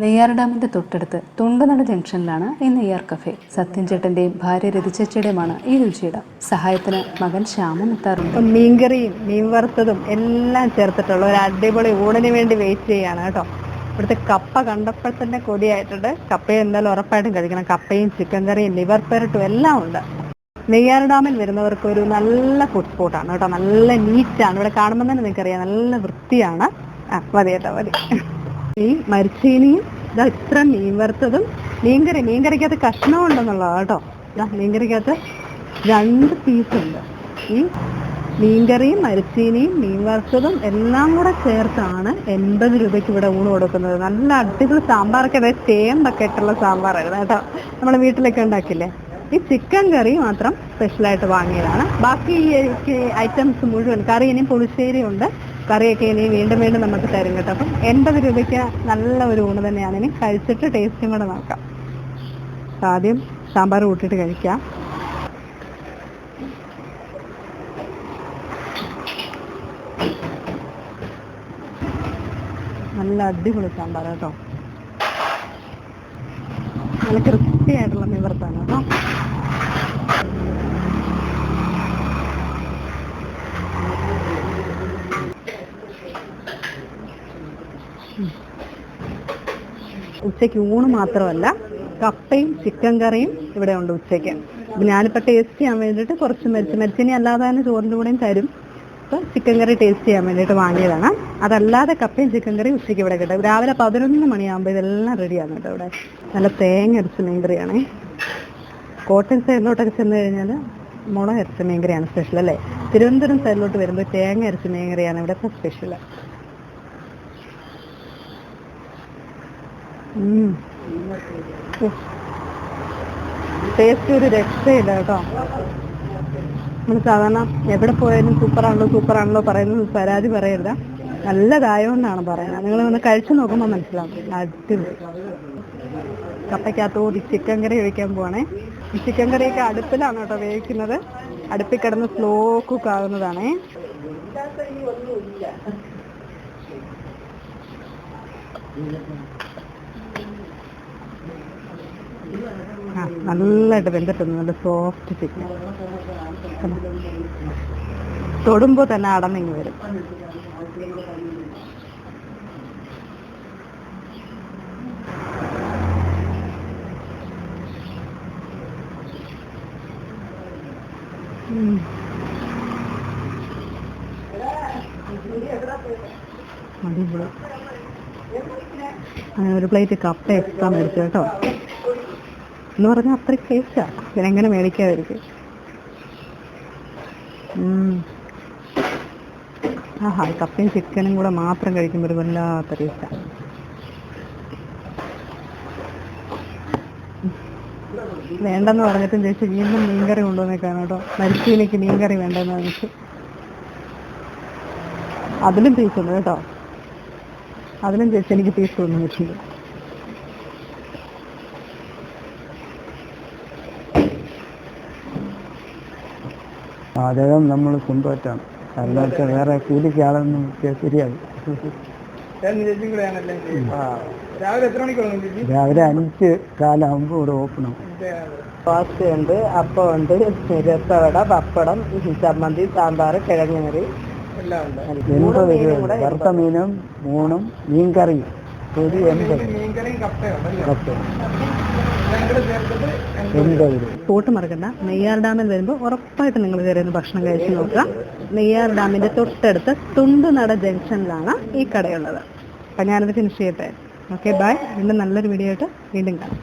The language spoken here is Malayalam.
നെയ്യാർ ഡാമിന്റെ തൊട്ടടുത്ത് തുണ്ടനട ജംഗ്ഷനിലാണ് ഈ നെയ്യാർ കഫേ. സത്യൻ ചേട്ടന്റെയും ഭാര്യ രതിച്ചേച്ചിയുടെയുമാണ് ഈ രുചിയിടം. സഹായത്തിന് മകൻ ശ്യാമും എത്താറുണ്ട് മീൻകറിയും മീൻ വറുത്തതും എല്ലാം ചേർത്തിട്ടുള്ള ഒരു അടിപൊളി ഊണിന് വേണ്ടി വെയിറ്റ് ചെയ്യാണ് കേട്ടോ. ഇവിടുത്തെ കപ്പ കണ്ടപ്പോൾ തന്നെ കൊതിയായിട്ടുണ്ട്. കപ്പയും എന്തായാലും ഉറപ്പായിട്ടും കഴിക്കണം. കപ്പയും ചിക്കൻ കറിയും ലിവർ പെരട്ടും എല്ലാം ഉണ്ട്. നെയ്യാർ ഡാമിൽ വരുന്നവർക്ക് ഒരു നല്ല ഫുഡ് സ്പോട്ടാണ് കേട്ടോ. നല്ല നീറ്റാണ് ഇവിടെ കാണുമ്പോൾ തന്നെ നിങ്ങൾക്കറിയാം. നല്ല വൃത്തിയാണ്. ആ മതി കേട്ടോ മതി. ഈ മരിച്ചീനിയും ഇതാ ഇത്ര മീൻ വറുത്തതും മീൻകറി മീൻകറിക്കകത്ത് കഷ്ണം ഉണ്ടെന്നുള്ളതാണ് കേട്ടോ. ഇതാ മീൻകറിക്കകത്ത് രണ്ട് പീസ് ഉണ്ട് ഈ മീൻകറിയും മരിച്ചീനിയും മീൻ വറുത്തതും എല്ലാം കൂടെ ചേർത്താണ് എൺപത് രൂപയ്ക്ക് ഇവിടെ ഊണ് കൊടുക്കുന്നത്. നല്ല അടിപൊളി സാമ്പാറൊക്കെ. അതായത് ചേമ്പൊക്കെ ഇട്ടുള്ള സാമ്പാറായിരുന്നു കേട്ടോ. നമ്മുടെ വീട്ടിലൊക്കെ ഉണ്ടാക്കില്ലേ? ഈ ചിക്കൻ കറി മാത്രം സ്പെഷ്യലായിട്ട് വാങ്ങിയതാണ്. ബാക്കി ഈ ഐറ്റംസ് മുഴുവൻ കറി ഇനിയും പുളിശ്ശേരി ഉണ്ട് കറിയൊക്കെ ഇനി വീണ്ടും വീണ്ടും നമുക്ക് തരും കേട്ടോ. അപ്പം എൺപത് രൂപയ്ക്ക് നല്ല ഒരു ഊണ് തന്നെയാണ്. ഇനി കഴിച്ചിട്ട് ടേസ്റ്റും കൂടെ നോക്കാം. ആദ്യം സാമ്പാർ കൂട്ടിയിട്ട് കഴിക്കാം. നല്ല അടിപൊളി സാമ്പാർ കേട്ടോ. നല്ല ക്രിസ്പി ആയിട്ടുള്ള നിവർത്താണ് കേട്ടോ. ഉച്ചയ്ക്ക് ഊണ് മാത്രമല്ല കപ്പയും ചിക്കൻ കറിയും ഇവിടെ ഉണ്ട് ഉച്ചയ്ക്ക്. ഞാനിപ്പോൾ ടേസ്റ്റ് ചെയ്യാൻ വേണ്ടിയിട്ട് കുറച്ച് മരിച്ച് മരിച്ചിനി അല്ലാതെ തന്നെ ചോറിന്റെ കൂടെയും തരും. അപ്പോൾ ചിക്കൻ കറി ടേസ്റ്റ് ചെയ്യാൻ വേണ്ടിയിട്ട് വാങ്ങിയതാണ്. അതല്ലാതെ കപ്പയും ചിക്കൻ കറി ഉച്ചയ്ക്ക് ഇവിടെ കിട്ടും. രാവിലെ പതിനൊന്ന് മണിയാകുമ്പോൾ ഇതെല്ലാം റെഡിയാണ് കേട്ടോ ഇവിടെ. നല്ല തേങ്ങ അരച്ച മീൻ കറിയാണ്. കോട്ടയം സൈഡിലോട്ടൊക്കെ ചെന്ന് കഴിഞ്ഞാൽ മുളക് അരച്ച മീൻ കറിയാണ് സ്പെഷ്യൽ അല്ലേ? തിരുവനന്തപുരം സൈഡിലോട്ട് വരുമ്പോൾ തേങ്ങ അരച്ച മീൻ കറിയാണ് ഇവിടെ സ്പെഷ്യൽ ടേസ്റ്റ് ഒരു രക്ഷയില്ല കേട്ടോ. നമ്മൾ സാധാരണ എവിടെ പോയാലും സൂപ്പറാണല്ലോ സൂപ്പറാണല്ലോ പറയുന്നത് പരാതി പറയരുത്. നല്ലതായോണ്ടാണ് പറയുന്നത്. നിങ്ങൾ ഒന്ന് കഴിച്ചു നോക്കുമ്പോൾ മനസ്സിലാവും. അടിപൊളി. കപ്പയ്ക്കകത്തോട് ചിക്കൻ കറി കഴിക്കാൻ പോവാണേ. ഈ ചിക്കൻ കറിയൊക്കെ അടുപ്പിലാണ് കേട്ടോ വേവിക്കുന്നത്. അടുപ്പിൽ കിടന്ന് സ്ലോ കുക്ക് ആകുന്നതാണേ ആ നല്ലതായിട്ട് വെന്തിട്ടുണ്ട് നല്ല സോഫ്റ്റ് ചിക്കൻ തൊടുമ്പോൾ തന്നെ അടന്നിങ്ങ് വരും. അടിപൊളി. ഒരു പ്ലേറ്റ് കപ്പ എക്സ്ട്രാ മേടിച്ചു കേട്ടോ. എന്ന് പറഞ്ഞാൽ അത്ര കേസാ പിന്നെ എങ്ങനെ മേടിക്കാതിരിക്കും. ആഹാ കപ്പയും ചിക്കനും കൂടെ മാത്രം കഴിക്കുമ്പോൾ ഒരു വല്ലാത്ത ടേസ്റ്റാ വേണ്ടെന്ന് പറഞ്ഞിട്ടും ചേച്ചി വീണ്ടും മീൻകറി കൊണ്ടുവന്നേക്കാണ് കേട്ടോ. മരിച്ചീനിക്ക് മീൻകറി വേണ്ടെന്ന് പറഞ്ഞിട്ട്. അതിലും പീസ് ഉണ്ട് കേട്ടോ. അതിലും ചേച്ചി എനിക്ക് പീസ് ഒന്നും പാചകം നമ്മൾ സ്വന്തമായിട്ടാണ് കാരണം വെച്ചാൽ വേറെ കൂലിക്ക് ആളൊന്നും ശരിയാകും രാവിലെ അഞ്ച് കാലാകുമ്പോൾ ഇവിടെ ഉണ്ട് അപ്പം ഉണ്ട്, രസവട പപ്പടം ചമ്മന്തി സാമ്പാർ കിഴങ്ങ് കറി എൺപത് രൂപ വറുത്ത മീനും മൂണും മീൻകറിയും. ഒരു എൺപത്. പോട്ട് മറക്കണ്ട. നെയ്യാർ ഡാമിൽ വരുമ്പോൾ ഉറപ്പായിട്ട് നിങ്ങൾ കയറി ഒന്ന് ഭക്ഷണം കഴിച്ച് നോക്കുക. നെയ്യാർ ഡാമിന്റെ തൊട്ടടുത്ത് തുണ്ടുനട ജംഗ്ഷനിലാണ് ഈ കടയുള്ളത്. അപ്പം ഞാനത് ഫിനിഷ് ചെയ്യട്ടെ. ഓക്കെ ബൈ വീണ്ടും നല്ലൊരു വീഡിയോ ആയിട്ട് വീണ്ടും കാണാം.